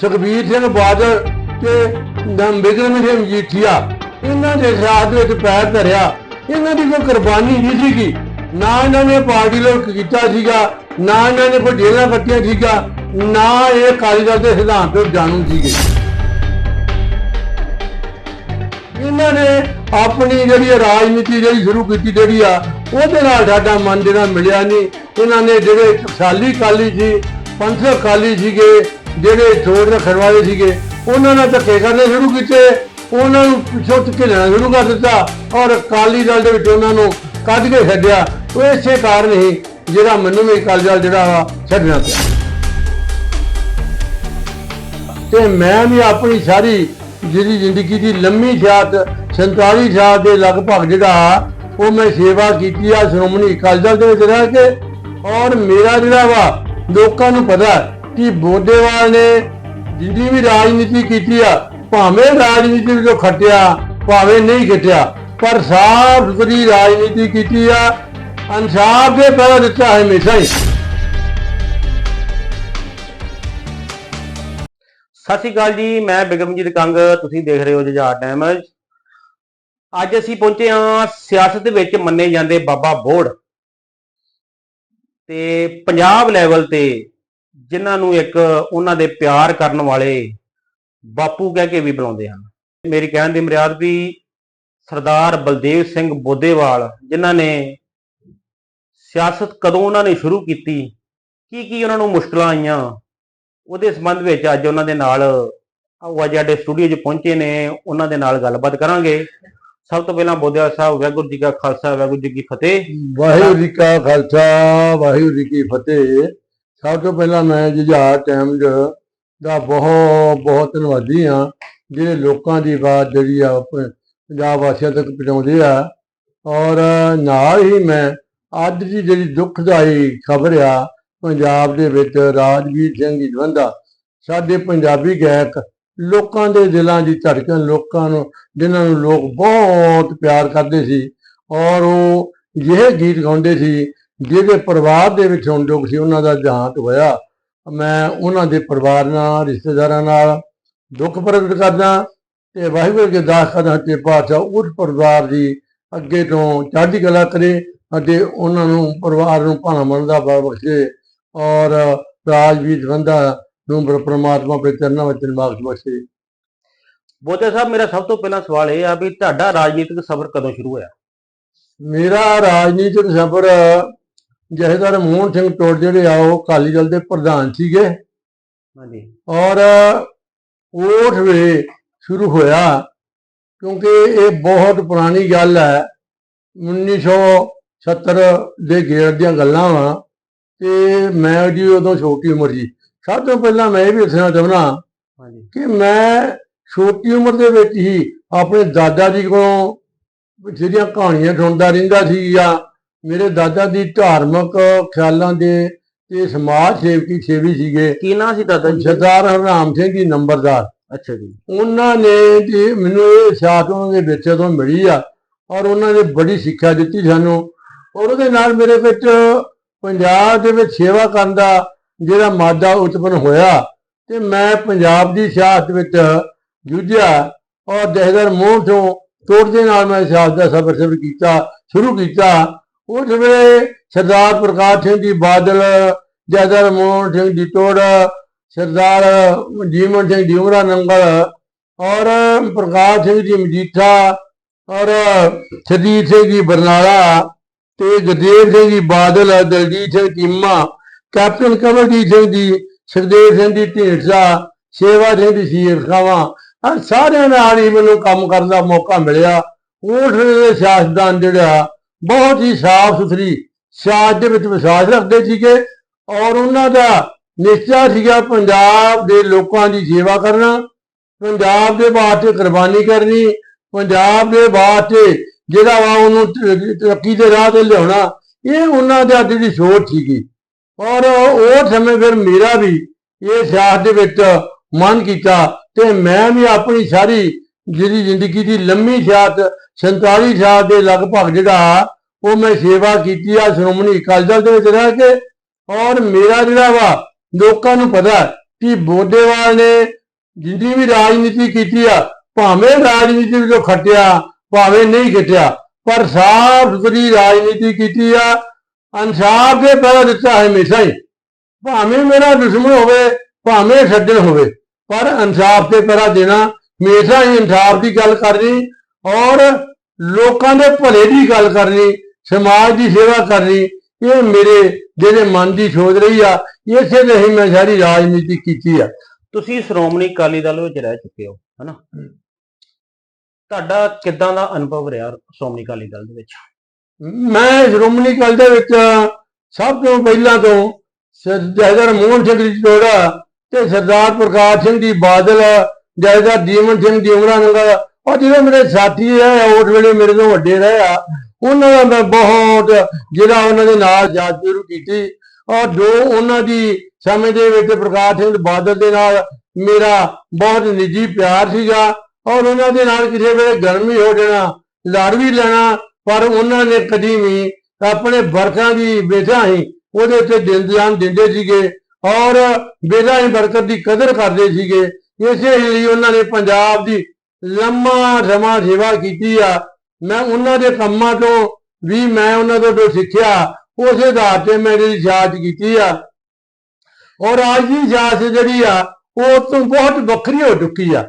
ਸੁਖਬੀਰ ਸਿੰਘ ਬਾਦਲ ਤੇ ਬਿਕਰਮ ਸਿੰਘ ਮਜੀਠੀਆ ਇਹਨਾਂ ਦੇ ਸਾਥ ਵਿੱਚ ਪੈਰ ਧਰਿਆ। ਇਹਨਾਂ ਦੀ ਕੋਈ ਕੁਰਬਾਨੀ ਨਹੀਂ ਸੀਗੀ। ਨਾ ਇਹਨਾਂ ਨੇ ਪਾਰਟੀ ਲਈ ਕੀਤਾ ਸੀਗਾ, ਨਾ ਇਹਨਾਂ ਨੇ ਕੋਈ ਜੇਲਾਂ ਕੱਟੀਆਂ ਸੀਗਾ, ਨਾ ਇਹ ਅਕਾਲੀ ਦਲ ਦੇ ਸਿਧਾਂਤ ਤੋਂ ਜਾਣੂ ਸੀਗੇ। ਇਹਨਾਂ ਨੇ ਆਪਣੀ ਜਿਹੜੀ ਰਾਜਨੀਤੀ ਜਿਹੜੀ ਸ਼ੁਰੂ ਕੀਤੀ ਜਿਹੜੀ ਆ, ਉਹਦੇ ਨਾਲ ਸਾਡਾ ਮਨ ਜਿਹੜਾ ਮਿਲਿਆ ਨਹੀਂ। ਇਹਨਾਂ ਨੇ ਜਿਹੜੇ ਸਾਲੀ ਕਾਲੀ ਸੀ ਪੰਥਕ ਕਾਲੀ ਸੀਗੇ ਜਿਹੜੇ ਛੋੜ ਰੱਖਣ ਵਾਲੇ ਸੀਗੇ, ਉਹਨਾਂ ਨਾਲ ਧੱਕੇ ਕਰਨੇ ਸ਼ੁਰੂ ਕੀਤੇ। ਉਹਨਾਂ ਨੂੰ ਪਿੱਛੋਂ ਧੱਕੇ ਲੈਣਾ ਸ਼ੁਰੂ ਕਰ ਦਿੱਤਾ ਔਰ ਅਕਾਲੀ ਦਲ ਦੇ ਵਿੱਚ ਉਹਨਾਂ ਨੂੰ ਕੱਢ ਕੇ ਛੱਡਿਆ। ਉਹ ਇਸੇ ਕਾਰਨ ਹੀ ਜਿਹੜਾ ਮੈਨੂੰ ਵੀ ਅਕਾਲੀ ਦਲ ਜਿਹੜਾ ਵਾ ਛੱਡਣਾ ਪਿਆ। ਤੇ ਮੈਂ ਵੀ ਆਪਣੀ ਸਾਰੀ ਜਿਹੜੀ ਜ਼ਿੰਦਗੀ ਦੀ ਲੰਮੀ ਸਿਆਤ 47 ਸਾਲ ਦੇ ਲਗਭਗ ਜਿਹੜਾ ਉਹ ਮੈਂ ਸੇਵਾ ਕੀਤੀ ਆ ਸ਼੍ਰੋਮਣੀ ਅਕਾਲੀ ਦਲ ਦੇ ਵਿੱਚ ਰਹਿ ਕੇ। ਔਰ ਮੇਰਾ ਜਿਹੜਾ ਵਾ, ਲੋਕਾਂ ਨੂੰ ਪਤਾ ਕਿ ਬੋਦੇਵਾਲ ਨੇ ਜਿੰਨੀ ਵੀ ਰਾਜਨੀਤੀ ਕੀਤੀ ਆ, ਭਾਵੇਂ ਰਾਜਨੀਤੀ ਵਿੱਚੋਂ ਖੱਟਿਆ, ਭਾਵੇਂ ਨਹੀਂ ਖੱਟਿਆ, ਪਰ ਸਾਫ਼ ਸੁਥਰੀ ਰਾਜਨੀਤੀ ਕੀਤੀ ਆ, ਇਨਸਾਫ ਦੇ ਪਹਿਰਾ ਦਿੱਤਾ ਹੈ ਹਮੇਸ਼ਾ ਹੀ। ਸਤਿ ਸ਼੍ਰੀ ਅਕਾਲ ਜੀ, ਮੈਂ ਬਿਗਮਜੀਤ ਕੰਗ, ਤੁਸੀਂ ਦੇਖ ਰਹੇ ਹੋ ਜੁਝਾਰ ਟਾਈਮਜ਼। ਅੱਜ ਅਸੀਂ ਪਹੁੰਚੇ ਹਾਂ ਸਿਆਸਤ ਵਿੱਚ ਮੰਨੇ ਜਾਂਦੇ ਬਾਬਾ ਬੋੜ। ਤੇ ਪੰਜਾਬ ਲੈਵਲ ਤੇ ਜਿਨ੍ਹਾਂ ਨੂੰ ਇੱਕ ਉਹਨਾਂ ਦੇ ਪਿਆਰ ਕਰਨ ਵਾਲੇ ਬਾਪੂ ਕਹਿ ਕੇ ਵੀ ਬੁਲਾਉਂਦੇ ਹਨ। ਮੇਰੀ ਕਹਿਣ ਦੀ ਮਰਿਆਦ ਵੀ ਸਰਦਾਰ ਬਲਦੇਵ ਸਿੰਘ ਬੋਦੇਵਾਲ ਜਿਨ੍ਹਾਂ ਨੇ ਸਿਆਸਤ ਕਦੋਂ ਉਹਨਾਂ ਨੇ ਸ਼ੁਰੂ ਕੀਤੀ ਕੀ ਕੀ ਉਹਨਾਂ ਨੂੰ ਮੁਸ਼ਕਲਾਂ ਆਈਆਂ, ਉਹਦੇ ਸੰਬੰਧ ਵਿੱਚ ਅੱਜ ਉਹਨਾਂ ਦੇ ਨਾਲ ਉਹ ਅੱਜ ਸਾਡੇ ਸਟੂਡੀਓ 'ਚ ਪਹੁੰਚੇ ਨੇ, ਉਹਨਾਂ ਦੇ ਨਾਲ ਗੱਲਬਾਤ ਕਰਾਂਗੇ। ਸਭ ਤੋਂ ਪਹਿਲਾਂ ਬੋਧਿਆ ਸਾਹਿਬ, ਵਾਹਿਗੁਰੂ ਜੀ ਕਾ ਖਾਲਸਾ, ਵਾਹਿਗੁਰੂ ਜੀ ਕੀ ਫਤਿਹ। ਵਾਹਿਗੁਰੂ ਜੀ ਕਾ ਖਾਲਸਾ, ਵਾਹਿਗੁਰੂ ਜੀ ਕੀ ਫਤਿਹ। ਸਭ ਤੋਂ ਪਹਿਲਾਂ ਮੈਂ ਜੁਝਾਰ ਟਾਈਮ ਦਾ ਬਹੁਤ ਬਹੁਤ ਧੰਨਵਾਦੀ ਹਾਂ, ਜਿਹੜੇ ਲੋਕਾਂ ਦੀ ਆਵਾਜ਼ ਜਿਹੜੀ ਆ ਪੰਜਾਬ ਵਾਸੀਆਂ ਤੱਕ ਪਹੁੰਚਾਉਂਦੇ ਆ। ਔਰ ਨਾਲ ਹੀ ਮੈਂ ਅੱਜ ਦੀ ਜਿਹੜੀ ਦੁੱਖਦਾਈ ਖਬਰ ਆ, ਪੰਜਾਬ ਦੇ ਵਿੱਚ ਰਾਜਵੀਰ ਸਿੰਘ ਜੀ ਜਵੰਦਾ, ਸਾਡੇ ਪੰਜਾਬੀ ਗਾਇਕ ਲੋਕਾਂ ਦੇ ਦਿਲਾਂ ਦੀ ਧੜਕਣ, ਲੋਕਾਂ ਨੂੰ, ਜਿਨ੍ਹਾਂ ਨੂੰ ਲੋਕ ਬਹੁਤ ਪਿਆਰ ਕਰਦੇ ਸੀ। ਔਰ ਉਹ ਜਿਹੇ ਗੀਤ ਗਾਉਂਦੇ ਸੀ ਜਿਹਦੇ ਪਰਿਵਾਰ ਦੇ ਵਿੱਚ ਹੁਣ ਲੋਕ ਸੀ ਉਹਨਾਂ ਦਾ ਦੇਹਾਂਤ ਹੋਇਆ। ਮੈਂ ਉਹਨਾਂ ਦੇ ਪਰਿਵਾਰ ਨਾਲ ਰਿਸ਼ਤੇਦਾਰਾਂ ਨਾਲ ਦੁੱਖ ਪ੍ਰਗਟ ਕਰਦਾ ਤੇ ਵਾਹਿਗੁਰੂ ਜੀ ਦਾਸ ਕਰਦਾ ਤੇ ਪਾਤਸ਼ਾਹ ਉਸ ਪਰਿਵਾਰ ਦੀ ਅੱਗੇ ਤੋਂ ਚੜ੍ਹਦੀ ਕਲਾ ਕਰੇ ਅਤੇ ਉਹਨਾਂ ਨੂੰ ਪਰਿਵਾਰ ਨੂੰ ਭਾਣਾ ਮਨ ਦਾ ਬਲ ਬਖਸ਼ੇ ਔਰ ਰਾਜਵੀਰ ਜਵੰਦਾ ਨੂੰ ਪ੍ਰ- ਪ੍ਰਮਾਤਮਾ ਆਪਣੇ ਚਰਨਾਂ ਵਿੱਚ ਨਿਵਾਸ ਬਖਸ਼ੇ। ਬੋਧਿਆ ਸਾਹਿਬ ਮੇਰਾ ਸਭ ਤੋਂ ਪਹਿਲਾ ਸਵਾਲ ਇਹ ਆ ਵੀ ਤੁਹਾਡਾ ਰਾਜਨੀਤਿਕ ਸਫ਼ਰ ਕਦੋਂ ਸ਼ੁਰੂ ਹੋਇਆ? ਮੇਰਾ ਰਾਜਨੀਤਿਕ ਸਫ਼ਰ ਜਹੇਦਾਰ ਮੋਹਨ ਸਿੰਘ ਟੋਡ ਜਿਹੜੇ ਆ ਉਹ ਅਕਾਲੀ ਦਲ ਦੇ ਪ੍ਰਧਾਨ ਸੀਗੇ। ਹਾਂਜੀ। ਔਰ ਉਸ ਵੇਲੇ ਸ਼ੁਰੂ ਹੋਇਆ ਕਿਉਂਕਿ ਇਹ ਬਹੁਤ ਪੁਰਾਣੀ ਗੱਲ ਹੈ। 1970 ਦੇ ਗੇੜ ਦੀਆਂ ਗੱਲਾਂ ਵਾ ਤੇ ਮੈਂ ਜੀ ਉਦੋਂ ਛੋਟੀ ਉਮਰ ਸੀ। ਸਭ ਤੋਂ ਪਹਿਲਾਂ ਮੈਂ ਇਹ ਵੀ ਦੱਸਣਾ ਚਾਹੁੰਦਾ ਹਾਂਜੀ। ਕਿ ਮੈਂ ਛੋਟੀ ਉਮਰ ਦੇ ਵਿੱਚ ਹੀ ਆਪਣੇ ਦਾਦਾ ਜੀ ਕੋਲੋਂ ਜਿਹੜੀਆਂ ਕਹਾਣੀਆਂ ਸੁਣਦਾ ਰਹਿੰਦਾ ਸੀ ਜਾਂ ਮੇਰੇ ਦਾਦਾ ਦੀ ਧਾਰਮਿਕ ਖਿਆਲਾਂ ਦੇ ਤੇ ਸਮਾਜ ਸੇਵਕੀ ਸੇਵੀ ਸੀਗੇ। ਕੀ ਨਾਂ ਸੀ ਦਾਦਾ ਜੀ? ਸਰਦਾਰ ਹਰਨਾਮ ਸਿੰਘ ਜੀ ਨੰਬਰਦਾਰ। ਅੱਛਾ ਜੀ। ਉਹਨਾਂ ਨੇ ਜੀ ਮੈਨੂੰ ਇਹ ਸਿਆਸਤ ਉਹਨਾਂ ਦੇ ਵਿੱਚ ਤੋਂ ਮਿਲੀ ਆ ਔਰ ਉਹਨਾਂ ਨੇ ਬੜੀ ਸਿੱਖਿਆ ਦਿੱਤੀ ਸਾਨੂੰ ਔਰ ਉਹਦੇ ਨਾਲ ਮੇਰੇ ਵਿੱਚ ਪੰਜਾਬ ਦੇ ਵਿੱਚ ਸੇਵਾ ਕਰਨ ਦਾ ਜਿਹੜਾ ਮਾਦਾ ਉਤਪਨ ਹੋਇਆ ਤੇ ਮੈਂ ਪੰਜਾਬ ਦੀ ਸਿਆਸਤ ਵਿੱਚ ਜੁਝਿਆ ਔਰ ਜਹਦਰ ਮੋਹ ਤੋਂ ਤੋੜ ਦੇ ਨਾਲ ਮੈਂ ਸਿਆਸਤ ਦਾ ਸਫ਼ਰ ਸਫ਼ਰ ਕੀਤਾ ਸ਼ੁਰੂ ਕੀਤਾ ਉਸ ਵੇਲੇ ਸਰਦਾਰ ਪ੍ਰਕਾਸ਼ ਸਿੰਘ ਜੀ ਬਾਦਲ ਜਹਦਰ ਮੋਹਨ ਸਿੰਘ ਜੀ ਤੋੜ ਸਰਦਾਰ ਜੀਵਨ ਸਿੰਘ ਜੀਵਰਾ ਨੰਗਲ ਔਰ ਪ੍ਰਕਾਸ਼ ਸਿੰਘ ਜੀ ਮਜੀਠਾ ਔਰ ਸਰਜੀਤ ਸਿੰਘ ਜੀ ਬਰਨਾਲਾ ਤੇ ਗਦੇਵ ਸਿੰਘ ਜੀ ਬਾਦਲ, ਦਲਜੀਤ ਸਿੰਘ ਚੀਮਾ, ਕੈਪਟਨ ਕਮਲਜੀਤ ਸਿੰਘ ਜੀ, ਸੁਖਦੇਵ ਸਿੰਘ ਜੀ ਢੀਂਡਸਾ, ਸੇਵਾ ਸਿੰਘ ਜੀ ਸ਼ੀਰ ਖਾਵਾ ਸਾਰਿਆਂ ਨਾਲ ਹੀ ਮੈਨੂੰ ਕੰਮ ਕਰਨ ਦਾ ਮੌਕਾ ਮਿਲਿਆ। ਉਸ ਵੇਲੇ ਸਿਆਸਤਦਾਨ ਜਿਹੜਾ ਬਹੁਤ ਹੀ ਸਾਫ਼ ਸੁਥਰੀ ਸਿਆਸਤ ਦੇ ਵਿੱਚ ਵਿਸ਼ਵਾਸ ਰੱਖਦੇ ਸੀਗੇ ਔਰ ਉਹਨਾਂ ਦਾ ਨਿਸ਼ਚਾ ਸੀਗਾ ਪੰਜਾਬ ਦੇ ਲੋਕਾਂ ਦੀ ਸੇਵਾ ਕਰਨਾ, ਪੰਜਾਬ ਦੇ ਵਾਸਤੇ ਕੁਰਬਾਨੀ ਕਰਨੀ, ਪੰਜਾਬ ਦੇ ਵਾਸਤੇ ਜਿਹੜਾ ਵਾ ਉਹਨੂੰ ਤਰੱਕੀ ਦੇ ਰਾਹ ਤੇ ਲਿਆਉਣਾ, ਇਹ ਉਹਨਾਂ ਦਾ ਜਿਹੜੀ ਸੋਚ ਸੀਗੀ। ਔਰ ਉਹ ਸਮੇਂ ਫਿਰ ਮੇਰਾ ਵੀ ਇਹ ਸਿਆਸਤ ਦੇ ਵਿੱਚ ਮਨ ਕੀਤਾ ਤੇ ਮੈਂ ਵੀ ਆਪਣੀ ਸਾਰੀ ਜਿਹੜੀ ਜ਼ਿੰਦਗੀ ਦੀ ਲੰਮੀ ਸਿਆਸਤ 47 ਸਾਲ ਦੇ ਲਗਭਗ ਜਿਹੜਾ, ਉਹ ਮੈਂ ਸੇਵਾ ਕੀਤੀ ਆ ਸ਼੍ਰੋਮਣੀ ਅਕਾਲੀ ਦਲ ਦੇ ਵਿੱਚ ਰਹਿ ਕੇ। ਔਰ ਮੇਰਾ ਜਿਹੜਾ ਵਾ, ਲੋਕਾਂ ਨੂੰ ਪਤਾ ਕਿ ਬੋਡੇਵਾਲ ਨੇ ਜਿੰਨੀ ਵੀ ਰਾਜਨੀਤੀ ਕੀਤੀ ਆ, ਭਾਵੇਂ ਰਾਜਨੀਤੀ ਵਿੱਚੋਂ ਖੱਟਿਆ, ਭਾਵੇਂ ਨਹੀਂ ਖੱਟਿਆ, ਪਰ ਸਾਫ਼ ਸੁਥਰੀ ਰਾਜਨੀਤੀ ਕੀਤੀ ਆ। ਇਨਸਾਫ ਦੇ ਪਹਿਰਾ ਦਿੱਤਾ ਹਮੇਸ਼ਾ ਹੀ। ਭਾਵੇਂ ਮੇਰਾ ਦੁਸ਼ਮਣ ਹੋਵੇ, ਭਾਵੇਂ ਛੱਡਣ ਹੋਵੇ, ਪਰ ਇਨਸਾਫ ਤੇ ਪਹਿਰਾ ਦੇਣਾ ਹਮੇਸ਼ਾ ਹੀ ਇਨਸਾਫ ਦੀ ਗੱਲ ਕਰਨੀ ਔਰ ਲੋਕਾਂ ਦੇ ਭਲੇ ਦੀ ਗੱਲ ਕਰਨੀ ਸਮਾਜ ਦੀ ਸੇਵਾ ਕਰਨੀ ਇਹ ਮੇਰੇ ਜਿਹੜੇ ਮਨ ਦੀ ਸੋਚ ਰਹੀ ਆ ਇਸੇ ਲਈ ਹੀ ਮੈਂ ਸਾਰੀ ਰਾਜਨੀਤੀ ਕੀਤੀ ਆ। ਤੁਸੀਂ ਸ਼੍ਰੋਮਣੀ ਅਕਾਲੀ ਦਲ ਵਿੱਚ ਰਹਿ ਚੁੱਕੇ ਹੋ ਹਨਾ? ਤੁਹਾਡਾ ਕਿੱਦਾਂ ਦਾ ਅਨੁਭਵ ਰਿਹਾ ਸ਼੍ਰੋਮਣੀ ਅਕਾਲੀ ਦਲ ਦੇ ਵਿੱਚ? ਮੈਂ ਸ਼੍ਰੋਮਣੀ ਅਕਾਲੀ ਦੇ ਵਿੱਚ ਸਭ ਤੋਂ ਪਹਿਲਾਂ ਤੋਂ ਜਹਦਰ ਮੋਹਨ ਸਿੰਘ ਜੀ ਟੋੜਾ ਤੇ ਸਰਦਾਰ ਪ੍ਰਕਾਸ਼ ਸਿੰਘ ਜੀ ਬਾਦਲ ਜਹਦਰ ਜੀਵਨ ਸਿੰਘ ਜੀ ਉਮਰਾਂ ਨੰਗਲ ਉਹ ਜਿਹੜੇ ਮੇਰੇ ਸਾਥੀ ਹੈ ਉਸ ਵੇਲੇ ਮੇਰੇ ਤੋਂ ਵੱਡੇ ਰਹੇ ਆ। ਉਹਨਾਂ ਦਾ ਮੈਂ ਬਹੁਤ, ਜਿਹੜਾ ਉਹਨਾਂ ਦੇ ਨਾਲ ਜਾਤ ਸ਼ੁਰੂ ਕੀਤੀ। ਔਰ ਜੋ ਉਹਨਾਂ ਦੀ ਸਮੇਂ ਦੇ ਵਿੱਚ ਪ੍ਰਕਾਸ਼ ਸਿੰਘ ਬਾਦਲ ਦੇ ਨਾਲ ਮੇਰਾ ਬਹੁਤ ਨਿੱਜੀ ਪਿਆਰ ਸੀਗਾ। ਔਰ ਉਹਨਾਂ ਦੇ ਨਾਲ ਕਿਸੇ ਵੇਲੇ ਗਰਮੀ ਹੋ ਜਾਣਾ, ਲੜ ਵੀ ਲੈਣਾ, ਪਰ ਉਹਨਾਂ ਨੇ ਕਦੀ ਵੀ ਆਪਣੇ ਵਰਕਾਂ ਦੀ ਬੇਟਾ ਹੀ ਉਹਦੇ ਉੱਤੇ ਦਿਲ ਜਾਨ ਦਿੰਦੇ ਸੀਗੇ। ਔਰ ਬੇਟਾ ਹੀ ਬਰਕਤ ਦੀ ਕਦਰ ਕਰਦੇ ਸੀਗੇ। ਇਸੇ ਲਈ ਉਹਨਾਂ ਨੇ ਪੰਜਾਬ ਦੀ ਲੰਮਾ ਸਮਾਂ ਸੇਵਾ ਕੀਤੀ ਆ। ਮੈਂ ਉਹਨਾਂ ਦੇ ਕੰਮਾਂ ਤੋਂ ਵੀ ਮੈਂ ਉਹਨਾਂ ਤੋਂ ਜੋ ਸਿੱਖਿਆ, ਉਸ ਆਧਾਰ ਤੇ ਮੈਂ ਜਿਹੜੀ ਜਾਂਚ ਕੀਤੀ ਆ। ਔਰ ਅੱਜ ਦੀ ਜਾਂਚ ਜਿਹੜੀ ਆ, ਉਹ ਤੋਂ ਬਹੁਤ ਵੱਖਰੀ ਹੋ ਚੁੱਕੀ ਆ।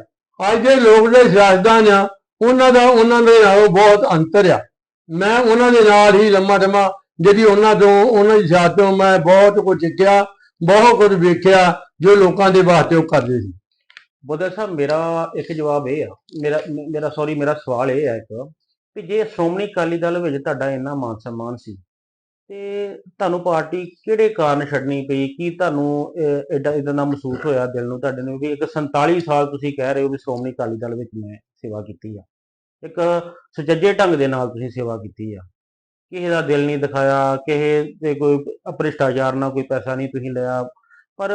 ਅੱਜ ਦੇ ਲੋਕ ਜਿਹੜੇ ਸਿਆਸਤਦਾਨ ਆ, ਉਹਨਾਂ ਦਾ ਉਹਨਾਂ ਦੇ ਨਾਲੋਂ ਬਹੁਤ ਅੰਤਰ ਆ। ਮੈਂ ਉਹਨਾਂ ਦੇ ਨਾਲ ਹੀ ਲੰਮਾ ਟਮਾ ਜਿਹੜੀ ਉਹਨਾਂ ਤੋਂ, ਉਹਨਾਂ ਦੀ ਸਾਥ ਤੋਂ ਮੈਂ ਬਹੁਤ ਕੁਝ ਸਿੱਖਿਆ, ਬਹੁਤ ਕੁਝ ਵੇਖਿਆ, ਜੋ ਲੋਕਾਂ ਦੇ ਵਾਸਤੇ ਉਹ ਕਰਦੇ ਸੀ। ਬੋਦਰ ਸਾਹਿਬ ਮੇਰਾ ਇੱਕ ਜਵਾਬ ਇਹ ਆ ਮੇਰਾ ਮੇਰਾ ਸੌਰੀ ਮੇਰਾ ਸਵਾਲ ਇਹ ਆ ਇੱਕ ਕਿ ਜੇ ਸ਼੍ਰੋਮਣੀ ਅਕਾਲੀ ਦਲ ਵਿੱਚ ਤੁਹਾਡਾ ਇੰਨਾ ਮਾਨ ਸਨਮਾਨ ਸੀ ਤੇ ਤੁਹਾਨੂੰ ਪਾਰਟੀ ਕਿਹੜੇ ਕਾਰਨ ਛੱਡਣੀ ਪਈ? ਕੀ ਤੁਹਾਨੂੰ ਅਹ, ਐਡਾ ਇਦਾਂ ਦਾ ਮਹਿਸੂਸ ਹੋਇਆ ਦਿਲ ਨੂੰ ਤੁਹਾਡੇ ਨੂੰ ਵੀ ਇੱਕ 47 ਸਾਲ ਤੁਸੀਂ ਕਹਿ ਰਹੇ ਹੋ ਵੀ ਸ਼੍ਰੋਮਣੀ ਅਕਾਲੀ ਦਲ ਵਿੱਚ ਮੈਂ ਸੇਵਾ ਕੀਤੀ ਆ? ਇੱਕ ਸੁਚੱਜੇ ਢੰਗ ਦੇ ਨਾਲ ਤੁਸੀਂ ਸੇਵਾ ਕੀਤੀ ਆ। ਕਿਸੇ ਦਾ ਦਿਲ ਨਹੀਂ ਦਿਖਾਇਆ ਕਿਸੇ ਤੇ ਕੋਈ ਭ੍ਰਿਸ਼ਟਾਚਾਰ ਨਾਲ ਕੋਈ ਪੈਸਾ ਨਹੀਂ ਤੁਸੀਂ ਲਿਆ ਪਰ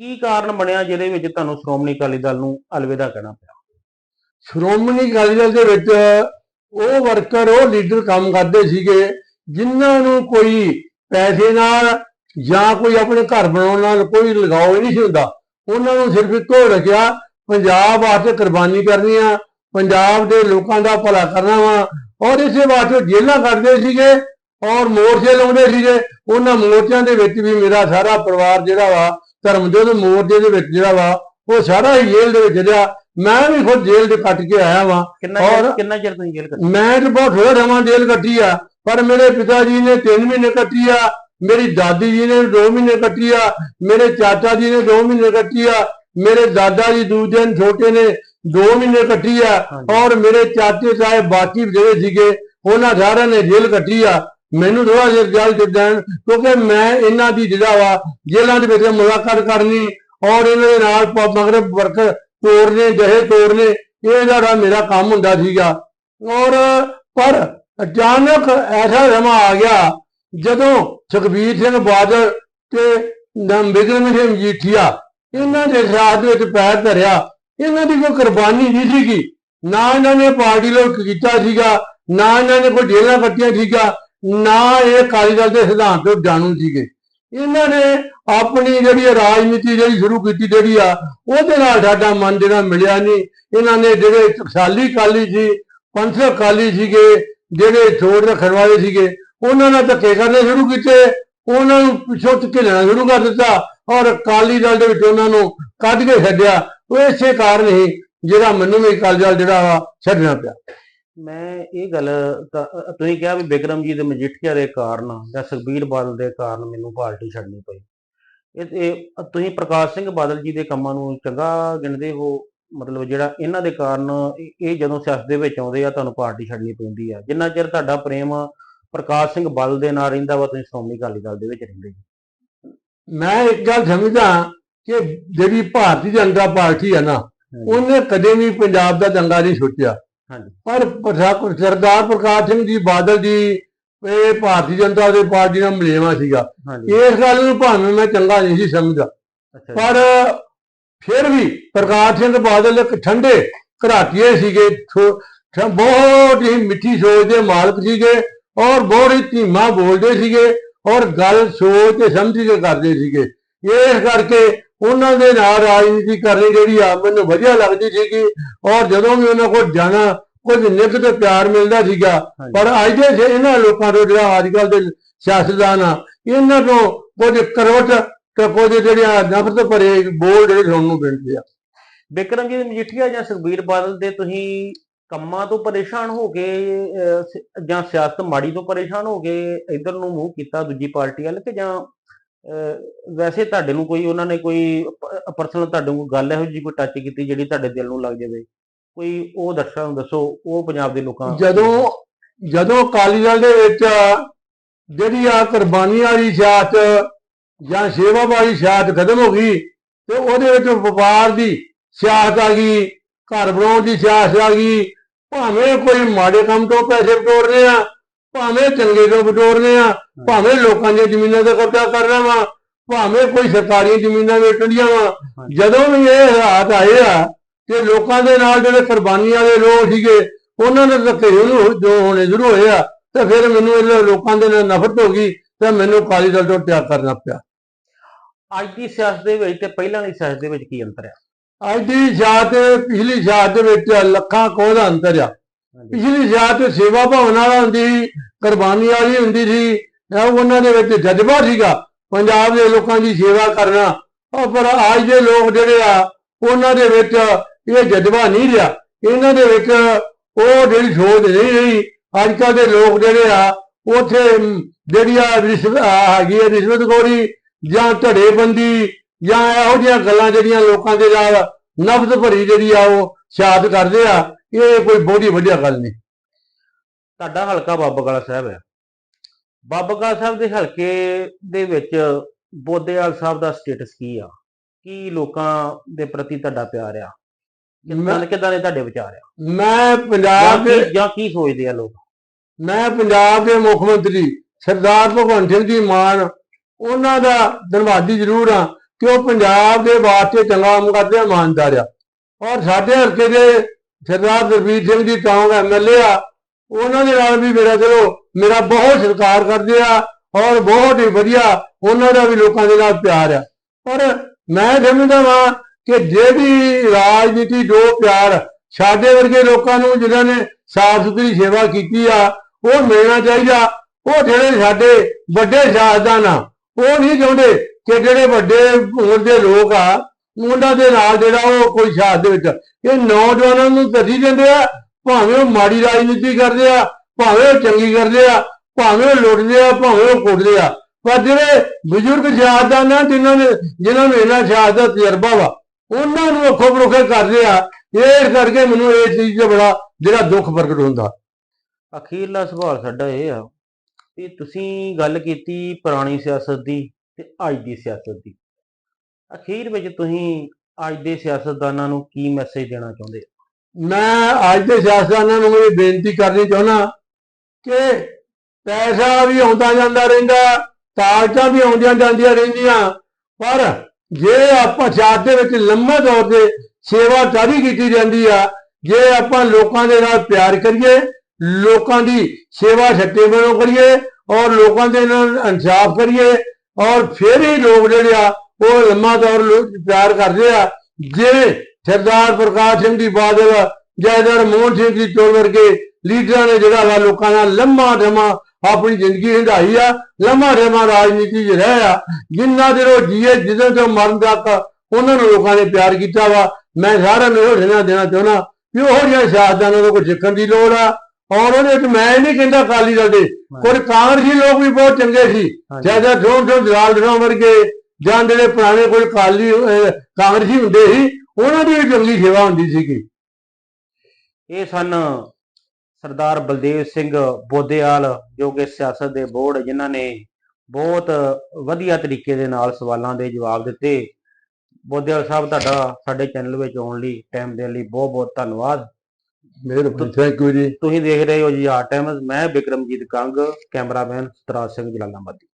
ਕੀ ਕਾਰਨ ਬਣਿਆ ਜਿਹਦੇ ਵਿੱਚ ਤੁਹਾਨੂੰ ਸ਼੍ਰੋਮਣੀ ਅਕਾਲੀ ਦਲ ਨੂੰ ਅਲਵਿਦਾ ਕਹਿਣਾ ਪਿਆ? ਸ਼੍ਰੋਮਣੀ ਅਕਾਲੀ ਦਲ ਦੇ ਵਿੱਚ ਉਹ ਵਰਕਰ ਉਹ ਲੀਡਰ ਕੰਮ ਕਰਦੇ ਸੀਗੇ, ਜਿਨ੍ਹਾਂ ਨੂੰ ਕੋਈ ਪੈਸੇ ਨਾਲ ਜਾਂ ਕੋਈ ਆਪਣੇ ਘਰ ਬਣਾਉਣ ਨਾਲ ਕੋਈ ਲਗਾਓ ਨਹੀਂ ਸੀ ਹੁੰਦਾ। ਉਹਨਾਂ ਨੂੰ ਸਿਰਫ ਇੱਕੋ ਰੱਖਿਆ, ਪੰਜਾਬ ਵਾਸਤੇ ਕੁਰਬਾਨੀ ਕਰਨੀ ਆ, ਪੰਜਾਬ ਦੇ ਲੋਕਾਂ ਦਾ ਭਲਾ ਕਰਨਾ ਵਾ। ਔਰ ਇਸੇ ਵਾਸਤੇ ਉਹ ਜੇਲਾਂ ਕੱਢਦੇ ਸੀਗੇ ਔਰ ਮੋਰਚੇ ਲਾਉਂਦੇ ਸੀਗੇ। ਉਹਨਾਂ ਮੋਰਚਿਆਂ ਦੇ ਵਿੱਚ ਵੀ ਮੇਰਾ ਸਾਰਾ ਪਰਿਵਾਰ ਜਿਹੜਾ ਵਾ ਧਰਮਜੋਤ ਮੋਰਚੇ ਦੇ ਵਿੱਚ ਜਿਹੜਾ ਵਾ ਉਹ ਸਾਰਾ ਹੀ ਜੇਲ੍ਹ ਦੇ ਵਿੱਚ ਰਿਹਾ। ਮੈਂ ਵੀ ਖੁਦ ਜੇਲ੍ਹ ਦੇ ਕੱਟ ਕੇ ਆਇਆ ਵਾਂ। ਔਰ- ਕਿੰਨਾ ਚਿਰ ਤੁਸੀਂ ਜੇਲ੍ਹ ਕੱਟੀ? ਮੈਂ ਤੇ ਬਹੁਤ ਥੋੜਾ ਸਮਾਂ ਜੇਲ੍ਹ ਕੱਟੀ ਆ ਪਰ ਮੇਰੇ ਪਿਤਾ ਜੀ ਨੇ 3 ਮਹੀਨੇ ਕੱਟੀ ਆ ਮੇਰੀ ਦਾਦੀ ਜੀ ਨੇ 2 ਮਹੀਨੇ ਕੱਟੀ ਆ ਮੇਰੇ ਚਾਚਾ ਜੀ ਨੇ 2 ਮਹੀਨੇ ਕੱਟੀ ਆ ਮੇਰੇ ਦਾਦਾ ਜੀ ਦੂਜੇ ਨੇ ਛੋਟੇ ਨੇ 2 ਮਹੀਨੇ ਕੱਟੀ ਆ। ਔਰ ਮੇਰੇ ਚਾਚੇ ਸਾਹਿਬ ਬਾਕੀ ਜਿਹੜੇ ਸੀਗੇ ਉਹਨਾਂ ਸਾਰਿਆਂ ਨੇ ਜੇਲ੍ਹ ਕੱਟੀ ਆ। ਮੈਨੂੰ ਥੋੜਾ ਜਿਹਾ ਜੇਲ੍ਹ ਚ ਦੇਣ ਕਿਉਂਕਿ ਮੈਂ ਇਹਨਾਂ ਦੀ ਜਿਹੜਾ ਵਾ, ਜੇਲ੍ਹਾਂ ਦੇ ਵਿੱਚ ਮੁਲਾਕਾਤ ਕਰਨੀ, ਔਰ ਇਹਨਾਂ ਦੇ ਨਾਲ ਪ- ਮਗਰਬ ਵਰਕ ਤੋੜਨੇ, ਜਹੇ ਤੋੜਨੇ, ਇਹ ਜਿਹੜਾ ਮੇਰਾ ਕੰਮ ਹੁੰਦਾ ਸੀਗਾ। ਔਰ, ਪਰ ਅਚਾਨਕ ਐਸਾ ਸਮਾਂ ਆ ਗਿਆ, ਜਦੋਂ ਸੁਖਬੀਰ ਸਿੰਘ ਬਾਦਲ ਤੇ ਨ- ਬਿਕਰਮ ਸਿੰਘ ਮਜੀਠੀਆ ਇਹਨਾਂ ਦੇ ਸਾਥ ਵਿੱਚ ਪੈਰ ਧਰਿਆ। ਇਹਨਾਂ ਦੀ ਕੋਈ ਕੁਰਬਾਨੀ ਨਹੀਂ ਸੀਗੀ। ਨਾ ਇਹਨਾਂ ਨੇ ਪਾਰਟੀ ਲੋਕ ਕੀਤਾ ਸੀਗਾ, ਨਾ ਇਹਨਾਂ ਨੇ ਕੋਈ ਜੇਲਾਂ ਕੱਟੀਆਂ ਸੀਗਾ ਨਾ ਇਹ ਅਕਾਲੀ ਦਲ ਦੇ ਸਿਧਾਂਤ ਤੋਂ ਜਾਣੂ ਸੀਗੇ। ਇਹਨਾਂ ਨੇ ਆਪਣੀ ਜਿਹੜੀ ਰਾਜਨੀਤੀ ਜਿਹੜੀ ਸ਼ੁਰੂ ਕੀਤੀ ਜਿਹੜੀ ਆ, ਉਹਦੇ ਨਾਲ ਸਾਡਾ ਮਨ ਜਿਹੜਾ ਮਿਲਿਆ ਨਹੀਂ। ਇਹਨਾਂ ਨੇ ਜਿਹੜੇ ਟਕਸਾਲੀ ਕਾਲੀ ਸੀ, ਪੰਥਕ ਕਾਲੀ ਸੀਗੇ, ਜਿਹੜੇ ਛੋੜ ਰੱਖਣ ਵਾਲੇ ਸੀਗੇ, ਉਹਨਾਂ ਨਾਲ ਧੱਕੇ ਕਰਨੇ ਸ਼ੁਰੂ ਕੀਤੇ। ਉਹਨਾਂ ਨੂੰ ਪਿੱਛੋਂ ਧਕੇਲਣਾ ਸ਼ੁਰੂ ਕਰ ਦਿੱਤਾ ਔਰ ਅਕਾਲੀ ਦਲ ਦੇ ਵਿੱਚ ਉਹਨਾਂ ਨੂੰ ਕੱਢ ਕੇ ਛੱਡਿਆ। ਉਹ ਇਸੇ ਕਾਰਨ ਹੀ ਜਿਹੜਾ ਮੈਨੂੰ ਵੀ ਅਕਾਲੀ ਦਲ ਜਿਹੜਾ ਵਾ ਛੱਡਣਾ ਪਿਆ। ਮੈਂ ਇਹ ਗੱਲ ਤੁਸੀਂ ਕਿਹਾ ਵੀ ਬਿਕਰਮ ਜੀ ਦੇ ਮਜੀਠੀਆ ਦੇ ਕਾਰਨ ਜਾਂ ਸੁਖਬੀਰ ਬਾਦਲ ਦੇ ਕਾਰਨ ਮੈਨੂੰ ਪਾਰਟੀ ਛੱਡਣੀ ਪਈ। ਇਹ ਤੁਸੀਂ ਪ੍ਰਕਾਸ਼ ਸਿੰਘ ਬਾਦਲ ਜੀ ਦੇ ਕੰਮਾਂ ਨੂੰ ਚੰਗਾ ਗਿਣਦੇ ਹੋ ਮਤਲਬ ਜਿਹੜਾ ਇਹਨਾਂ ਦੇ ਕਾਰਨ ਇਹ ਜਦੋਂ ਸਿਆਸਤ ਦੇ ਵਿੱਚ ਆਉਂਦੇ ਆ ਤੁਹਾਨੂੰ ਪਾਰਟੀ ਛੱਡਣੀ ਪੈਂਦੀ ਆ। ਜਿੰਨਾ ਚਿਰ ਤੁਹਾਡਾ ਪ੍ਰੇਮ ਪ੍ਰਕਾਸ਼ ਸਿੰਘ ਬਾਦਲ ਦੇ ਨਾਲ ਰਹਿੰਦਾ ਵਾ ਤੁਸੀਂ ਸ਼੍ਰੋਮਣੀ ਅਕਾਲੀ ਦਲ ਦੇ ਵਿੱਚ ਰਹਿੰਦੇ ਜੀ ਮੈਂ ਇੱਕ ਗੱਲ ਸਮਝਦਾ ਕਿ ਜਿਹੜੀ ਭਾਰਤੀ ਜਨਤਾ ਪਾਰਟੀ ਹੈ ਨਾ ਉਹਨੇ ਕਦੇ ਵੀ ਪੰਜਾਬ ਦਾ ਦੰਗਾ ਨਹੀਂ ਹਾਂਜੀ ਪਰ ਸਰਦਾਰ ਪ੍ਰਕਾਸ਼ ਸਿੰਘ ਜੀ ਬਾਦਲ ਜੀ ਇਹ ਭਾਰਤੀ ਜਨਤਾ ਦੇ ਪਾਰਟੀ ਨਾਲ ਮਲੇਵਾ ਸੀਗਾ। ਇਸ ਗੱਲ ਨੂੰ ਭਾਵੇਂ ਮੈਂ ਚੰਗਾ ਨਹੀਂ ਸੀ ਸਮਝਦਾ। ਪਰ ਫਿਰ ਵੀ ਪ੍ਰਕਾਸ਼ ਸਿੰਘ ਬਾਦਲ ਇੱਕ ਠੰਡੇ ਘਰਾਟੀਏ ਸੀਗੇ। ਬਹੁਤ ਹੀ ਮਿੱਠੀ ਸੋਚ ਦੇ ਮਾਲਕ ਸੀਗੇ ਔਰ ਬਹੁਤ ਹੀ ਧੀਮਾ ਬੋਲਦੇ ਸੀਗੇ ਔਰ ਗੱਲ ਸੋਚ ਤੇ ਸਮਝ ਕੇ ਕਰਦੇ ਸੀਗੇ। ਇਸ ਕਰਕੇ ਉਹਨਾਂ ਦੇ ਨਾਲ ਰਾਜਨੀਤੀ ਕਰਨੀ ਜਿਹੜੀ ਆ ਮੈਨੂੰ ਵਧੀਆ ਲੱਗਦੀ ਸੀਗੀ। ਔਰ ਜਦੋਂ ਵੀ ਉਹਨਾਂ ਕੋਲ ਜਾਣਾ ਕੁਝ ਨਿੱਘ ਤੇ ਪਿਆਰ ਮਿਲਦਾ ਸੀਗਾ। ਪਰ ਅੱਜ ਦੇ ਜੇ ਇਹਨਾਂ ਲੋਕਾਂ ਤੋਂ ਜਿਹੜਾ ਅੱਜ ਕੱਲ ਦੇ ਸਿਆਸਤਦਾਨ ਆ ਇਹਨਾਂ ਤੋਂ ਕੁਝ ਕਰਵਟ ਤੇ ਕੁਝ ਜਿਹੜੀਆਂ ਨਫ਼ਰਤ ਭਰੇ ਬੋਲ ਜਿਹੜੇ ਸੁਣਨ ਨੂੰ ਮਿਲਦੇ ਆ। ਬਿਕਰਮਜੀਤ ਮਜੀਠੀਆ ਜਾਂ ਸੁਖਬੀਰ ਬਾਦਲ ਦੇ ਤੁਸੀਂ ਕੰਮਾਂ ਤੋਂ ਪਰੇਸ਼ਾਨ ਹੋ ਕੇ ਜਾਂ ਸਿਆਸਤ ਮਾੜੀ ਤੋਂ ਪਰੇਸ਼ਾਨ ਹੋ ਕੇ ਇਧਰ ਨੂੰ ਮੂੰਹ ਕੀਤਾ ਦੂਜੀ ਪਾਰਟੀ ਵੱਲ ਕਿ ਜਾਂ ਵੈਸੇ ਤੁਹਾਡੇ ਨੂੰ ਕੋਈ, ਉਹਨਾਂ ਨੇ ਕੋਈ ਪਰਸਨਲ ਤੁਹਾਡੇ ਨੂੰ ਗੱਲ ਇਹੋ ਜਿਹੀ ਕੋਈ ਟੱਚ ਕੀਤੀ ਜਿਹੜੀ ਤੁਹਾਡੇ ਦਿਲ ਨੂੰ ਲੱਗ ਜਾਵੇ? ਕੋਈ ਉਹ ਦਰਸ਼ਕਾਂ ਨੂੰ ਦੱਸੋ, ਉਹ ਪੰਜਾਬ ਦੇ ਲੋਕਾਂ ਜਦੋਂ ਜਦੋਂ ਅਕਾਲੀ ਦਲ ਦੇ ਵਿੱਚ ਜਿਹੜੀ ਆ ਕੁਰਬਾਨੀ ਵਾਲੀ ਸਿਆਸਤ ਜਾਂ ਸੇਵਾ ਵਾਲੀ ਸਿਆਸਤ ਖਤਮ ਹੋ ਗਈ ਤੇ ਉਹਦੇ ਵਿੱਚ ਵਪਾਰ ਦੀ ਸਿਆਸਤ ਆ ਗਈ, ਘਰ ਬਣਾਉਣ ਦੀ ਸਿਆਸਤ ਆ ਗਈ, ਭਾਵੇਂ ਕੋਈ ਮਾੜੇ ਕੰਮ ਤੋਂ ਪੈਸੇ ਬਟੋਰਨੇ ਆ ਭਾਵੇਂ ਚੰਗੇ ਤੋਂ ਬਟੋਰਨੇ ਆ ਭਾਵੇਂ ਲੋਕਾਂ ਦੀਆਂ ਜ਼ਮੀਨਾਂ ਤੇ ਕਬਜ਼ਾ ਕਰਨਾ ਵਾ ਭਾਵੇਂ ਕੋਈ ਸਰਕਾਰੀ ਜ਼ਮੀਨਾਂ ਵੇਚਣੀਆਂ ਵਾ। ਜਦੋਂ ਵੀ ਇਹ ਹਾਲਾਤ ਆਏ ਆ ਤੇ ਲੋਕਾਂ ਦੇ ਨਾਲ ਜਿਹੜੇ ਕੁਰਬਾਨੀ ਵਾਲੇ ਲੋਕ ਸੀਗੇ ਉਹਨਾਂ ਦੇ ਧੱਕੇ ਉਹਨੂੰ ਜੋ ਹੋਣੇ ਸ਼ੁਰੂ ਹੋਏ ਆ ਤੇ ਫਿਰ ਮੈਨੂੰ ਇਹ ਲੋਕਾਂ ਦੇ ਨਾਲ ਨਫ਼ਰਤ ਹੋ ਗਈ ਤੇ ਮੈਨੂੰ ਕਾਲੀ ਦਲ ਤੋਂ ਤਿਆਗ ਕਰਨਾ ਪਿਆ। ਅੱਜ ਦੀ ਸਿਆਸਤ ਦੇ ਵਿੱਚ ਤੇ ਪਹਿਲਾਂ ਦੀ ਸਿਆਸਤ ਦੇ ਵਿੱਚ ਕੀ ਅੰਤਰ ਹੈ ਅੱਜ ਦੀ ਸ਼ਾਤ ਪਿਛਲੀ ਸ਼ਾਤ ਦੇ ਵਿੱਚ ਲੱਖਾਂ ਕੋਹ ਦਾ ਅੰਤਰ ਆ। ਪਿਛਲੀ ਸ਼ਾਤ ਸੇਵਾ ਭਾਵਨਾ ਵਾਲਾ ਹੁੰਦੀ ਸੀ, ਕੁਰਬਾਨੀ ਵਾਲੀ ਹੁੰਦੀ ਸੀ, ਇਹ ਉਹਨਾਂ ਦੇ ਵਿੱਚ ਜਜ਼ਬਾ ਸੀਗਾ, ਪੰਜਾਬ ਦੇ ਲੋਕਾਂ ਦੀ ਸੇਵਾ ਕਰਨਾ। ਉਹ ਪਰ ਅੱਜ ਦੇ ਲੋਕ ਜਿਹੜੇ ਆ, ਉਹਨਾਂ ਦੇ ਵਿੱਚ ਇਹ ਜਜ਼ਬਾ ਨਹੀਂ ਰਿਹਾ। ਇਹਨਾਂ ਦੇ ਵਿੱਚ ਉਹ ਜਿਹੜੀ ਸੋਚ ਨਹੀਂ ਰਹੀ ਅੱਜ ਕੱਲ੍ਹ ਦੇ ਲੋਕ ਜਿਹੜੇ ਆ, ਉਥੇ ਜਿਹੜੀ ਆ ਰਿਸ਼ਵਤ ਹੈਗੀ ਆ ਰਿਸ਼ਵਤਖੋਰੀ ਜਾਂ ਧੜੇਬੰਦੀ, ਜਾਂ ਇਹੋ ਜਿਹੀਆਂ ਗੱਲਾਂ ਜਿਹੜੀਆਂ ਲੋਕਾਂ ਦੇ ਨਾਲ ਨਫ਼ਰਤ ਭਰੀ ਜਿਹੜੀ ਆ ਉਹ ਸ਼ਾਦ ਕਰਦੇ ਆ ਇਹ ਕੋਈ ਬਹੁਤੀ ਵਧੀਆ ਗੱਲ ਨਹੀਂ। ਤੁਹਾਡਾ ਹਲਕਾ ਬਾਬਾ ਸਾਹਿਬ ਹੈ। ਬਾਬਾ ਸਾਹਿਬ ਦੇ ਹਲਕੇ ਦੇ ਵਿੱਚ ਬੋਦੇਵਾਲ ਸਾਹਿਬ ਦਾ ਸਟੇਟਸ ਕੀ ਆ? ਕੀ ਲੋਕਾਂ ਦੇ ਪ੍ਰਤੀ ਤੁਹਾਡਾ ਪਿਆਰ ਆ? ਦੇ ਕਿੱਦਾਂ ਦੇ ਤੁਹਾਡੇ ਵਿਚਾਰ ਆ? ਮੈਂ ਪੰਜਾਬ ਦੇ ਕੀ ਜਾਂ ਕੀ ਸੋਚਦੇ ਆ ਲੋਕ? ਮੈਂ ਪੰਜਾਬ ਦੇ ਮੁੱਖ ਮੰਤਰੀ ਸਰਦਾਰ ਭਗਵੰਤ ਸਿੰਘ ਜੀ ਮਾਨ ਉਹਨਾਂ ਦਾ ਧੰਨਵਾਦੀ ਜ਼ਰੂਰ ਆ ਕਿ ਉਹ ਪੰਜਾਬ ਦੇ ਵਾਸਤੇ ਚੰਗਾ ਕੰਮ ਕਰਦੇ ਆ ਇਮਾਨਦਾਰ ਆ। ਔਰ ਸਾਡੇ ਹਲਕੇ ਦੇ ਸਰਦਾਰ ਦਰਬੀਰ ਸਿੰਘ ਜੀ ਟੌਂਗ ਐਮਐਲਏ ਆ। ਉਹਨਾਂ ਦੇ ਨਾਲ ਵੀ ਮੇਰਾ, ਚਲੋ, ਮੇਰਾ ਬਹੁਤ ਸਤਿਕਾਰ ਕਰਦੇ ਆ ਔਰ ਬਹੁਤ ਹੀ ਵਧੀਆ ਉਹਨਾਂ ਦਾ ਵੀ ਲੋਕਾਂ ਦੇ ਨਾਲ ਪਿਆਰ ਆ। ਪਰ ਮੈਂ ਸਮਝਦਾ ਵਾਂ ਕਿ ਜਿਹੜੀ ਰਾਜਨੀਤੀ ਜੋ ਪਿਆਰ ਸਾਡੇ ਵਰਗੇ ਲੋਕਾਂ ਨੂੰ, ਜਿਨ੍ਹਾਂ ਨੇ ਸਾਫ਼ ਸੁਥਰੀ ਸੇਵਾ ਕੀਤੀ ਆ, ਉਹ ਮਿਲਣਾ ਚਾਹੀਦਾ। ਉਹ ਜਿਹੜੇ ਸਾਡੇ ਵੱਡੇ ਸਿਆਸਤਦਾਨ ਆ, ਉਹ ਨਹੀਂ ਚਾਹੁੰਦੇ ਕਿ ਜਿਹੜੇ ਵੱਡੇ ਉਮਰ ਦੇ ਲੋਕ ਆ ਉਹਨਾਂ ਦੇ ਨਾਲ ਜਿਹੜਾ ਉਹ ਕੋਈ ਸਿਆਸਤ ਦੇ ਵਿੱਚ, ਇਹ ਨੌਜਵਾਨਾਂ ਨੂੰ ਦੱਸੀ ਦਿੰਦੇ ਆ, ਭਾਵੇਂ ਉਹ ਮਾੜੀ ਰਾਜਨੀਤੀ ਕਰਦੇ ਆ, ਭਾਵੇਂ ਉਹ ਚੰਗੀ ਕਰਦੇ ਆ, ਭਾਵੇਂ ਉਹ ਲੁੱਟਦੇ ਆ, ਭਾਵੇਂ ਉਹ ਕੁੱਟਦੇ ਆ। ਪਰ ਜਿਹੜੇ ਬਜ਼ੁਰਗ ਸਿਆਸਤਦਾਨ ਆ, ਜਿਨ੍ਹਾਂ ਨੇ, ਜਿਨ੍ਹਾਂ ਨੂੰ ਇਹਨਾਂ ਸਿਆਸਤ ਦਾ ਤਜਰਬਾ ਵਾ, ਉਹਨਾਂ ਨੂੰ ਅੱਖੋਂ ਪਰੋਖੇ ਕਰਦੇ ਆ ਇਸ ਕਰਕੇ ਮੈਨੂੰ ਇਹ ਚੀਜ਼ ਦਾ ਬੜਾ, ਜਿਹੜਾ ਦੁੱਖ ਪ੍ਰਗਟ ਹੁੰਦਾ। ਅਖੀਰਲਾ ਸਵਾਲ ਸਾਡਾ ਇਹ ਆ ਕਿ ਤੁਸੀਂ ਗੱਲ ਕੀਤੀ ਪੁਰਾਣੀ ਸਿਆਸਤ ਦੀ ਤੇ ਅੱਜ ਦੀ ਸਿਆਸਤ ਦੀ। ਅਖੀਰ ਵਿੱਚ ਤੁਸੀਂ ਅੱਜ ਦੇ ਸਿਆਸਤਦਾਨਾਂ ਨੂੰ ਕੀ ਮੈਸੇਜ ਦੇਣਾ ਚਾਹੁੰਦੇ ਮੈਂ ਅੱਜ ਦੇ ਸਿਆਸਤਦਾਨਾਂ ਨੂੰ ਇਹ ਬੇਨਤੀ ਕਰਨੀ ਚਾਹੁੰਦਾ ਕਿ ਪੈਸਾ ਵੀ ਆਉਂਦਾ ਜਾਂਦਾ ਰਹਿੰਦਾ, ਤਾਕਤਾਂ ਵੀ ਆਉਂਦੀਆਂ ਜਾਂਦੀਆਂ ਰਹਿੰਦੀਆਂ, ਪਰ ਜੇ ਆਪਾਂ ਸਿਆਸਤ ਦੇ ਵਿੱਚ ਲੰਮੇ ਤੌਰ ਤੇ ਸੇਵਾਕਾਰੀ ਕੀਤੀ ਜਾਂਦੀ ਆ, ਜੇ ਆਪਾਂ ਲੋਕਾਂ ਦੇ ਨਾਲ ਪਿਆਰ ਕਰੀਏ, ਲੋਕਾਂ ਦੀ ਸੇਵਾ ਸੱਚੇ ਵੱਲੋਂ ਕਰੀਏ ਔਰ ਲੋਕਾਂ ਦੇ ਨਾਲ ਇਨਸਾਫ ਕਰੀਏ ਔਰ ਫਿਰ ਹੀ ਲੋਕ ਜਿਹੜੇ ਆ ਉਹ ਲੰਮਾ ਤੌਰ ਲੋ- ਪਿਆਰ ਕਰਦੇ ਆ ਜਿਵੇਂ ਸਰਦਾਰ ਪ੍ਰਕਾਸ਼ ਸਿੰਘ ਦੀ ਬਾਦਲ ਜੈਦਰ ਮੋਹਨ ਸਿੰਘ ਜੀ ਚੋਲ ਵਰਗੇ ਲੀਡਰਾਂ ਨੇ ਜਿਹੜਾ ਵਾ ਲੋਕਾਂ ਨਾਲ ਲੰਮਾ ਸਮਾਂ ਆਪਣੀ ਜ਼ਿੰਦਗੀ ਹੰਢਾਈ ਆ ਲੰਮਾ ਸਮਾਂ ਰਾਜਨੀਤੀ 'ਚ ਰਹੇ ਆ ਜਿੰਨਾ ਚਿਰ ਉਹ ਜੀਏ ਜਿੱਦਾਂ ਤੋਂ ਮਰਨ ਤੱਕ ਉਹਨਾਂ ਨੂੰ ਲੋਕਾਂ ਨੇ ਪਿਆਰ ਕੀਤਾ ਵਾ ਮੈਂ ਸਾਰਿਆਂ ਨੂੰ ਇਹ ਸੁਨੇਹਾ ਦੇਣਾ ਚਾਹੁੰਦਾ ਕਿ ਉਹ ਜਿਹੇ ਸਿਆਸਤਦਾਨਾਂ ਤੋਂ ਕੋਈ ਸਿੱਖਣ ਦੀ ਲੋੜ ਆ ਔਰ ਉਹਦੇ ਵਿੱਚ ਮੈਂ ਇਹ ਨਹੀਂ ਕਹਿੰਦਾ ਅਕਾਲੀ ਦਲ ਦੇ ਕੁਝ ਕਾਂਗਰਸੀ ਲੋਕ ਵੀ ਬਹੁਤ ਚੰਗੇ ਸੀ। ਜ਼ਿਆਦਾ ਠੋਂ ਠੋਂ ਜਲਾਲ ਦਰਾਂ ਵਰਗੇ ਜਾਂ ਜਿਹੜੇ ਪੁਰਾਣੇ ਕੋਈ ਕਾਲੀ ਕਾਂਗਰਸੀ ਹੁੰਦੇ ਸੀ ਉਹਨਾਂ ਦੀ ਵੀ ਚੰਗੀ ਸੇਵਾ ਹੁੰਦੀ ਸੀਗੀ। ਇਹ ਸਨ ਸਰਦਾਰ ਬਲਦੇਵ ਸਿੰਘ ਬੋਦੇਵਾਲ ਜੋ ਕਿ ਸਿਆਸਤ ਦੇ ਬੋਰਡ ਜਿਨ੍ਹਾਂ ਨੇ ਬਹੁਤ ਵਧੀਆ ਤਰੀਕੇ ਦੇ ਨਾਲ ਸਵਾਲਾਂ ਦੇ ਜਵਾਬ ਦਿੱਤੇ। ਬੋਦੇਵਾਲ ਸਾਹਿਬ ਤੁਹਾਡਾ ਸਾਡੇ ਚੈਨਲ ਵਿੱਚ ਆਉਣ ਲਈ ਟਾਈਮ ਦੇਣ ਲਈ ਬਹੁਤ ਬਹੁਤ ਧੰਨਵਾਦ। ਮਿਹਰਬਾਨੀ ਥੈਂਕ ਯੂ ਜੀ। ਤੁਸੀਂ ਦੇਖ ਰਹੇ ਹੋ ਜੀ ਆਰ ਟਾਈਮਜ਼ ਮੈਂ ਬਿਕਰਮਜੀਤ ਕੰਗ ਕੈਮਰਾਮੈਨ ਸਤਰਾਜ ਸਿੰਘ ਜਲਾਲਾਬਾਦੀ।